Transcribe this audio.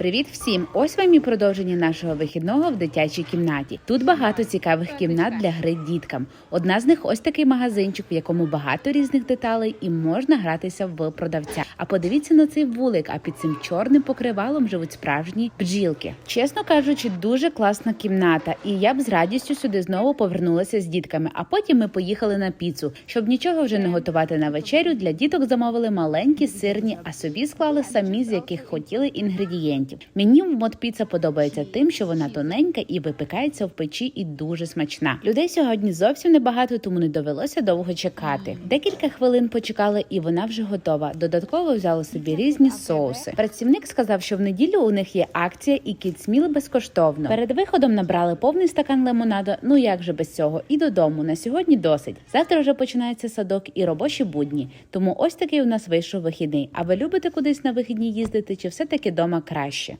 Привіт всім! Ось вам і продовження нашого вихідного в дитячій кімнаті. Тут багато цікавих кімнат для гри діткам. Одна з них ось такий магазинчик, в якому багато різних деталей і можна гратися в продавця. А подивіться на цей вулик. А під цим чорним покривалом живуть справжні бджілки. Чесно кажучи, дуже класна кімната, і я б з радістю сюди знову повернулася з дітками. А потім ми поїхали на піцу. Щоб нічого вже не готувати на вечерю, для діток замовили маленькі сирні, а собі склали самі з яких хотіли інгредієнтів. Мені модпіца подобається тим, що вона тоненька і випікається в печі, і дуже смачна. Людей сьогодні зовсім небагато, тому не довелося довго чекати. Декілька хвилин почекали, і вона вже готова. Додатково взяли собі різні соуси. Працівник сказав, що в неділю у них є акція і кіцміл безкоштовно. Перед виходом набрали повний стакан лимонаду. Ну як же без цього? І додому на сьогодні досить. Завтра вже починається садок і робочі будні. Тому ось такий у нас вийшов вихідний. А ви любите кудись на вихідні їздити, чи все таки дома краще?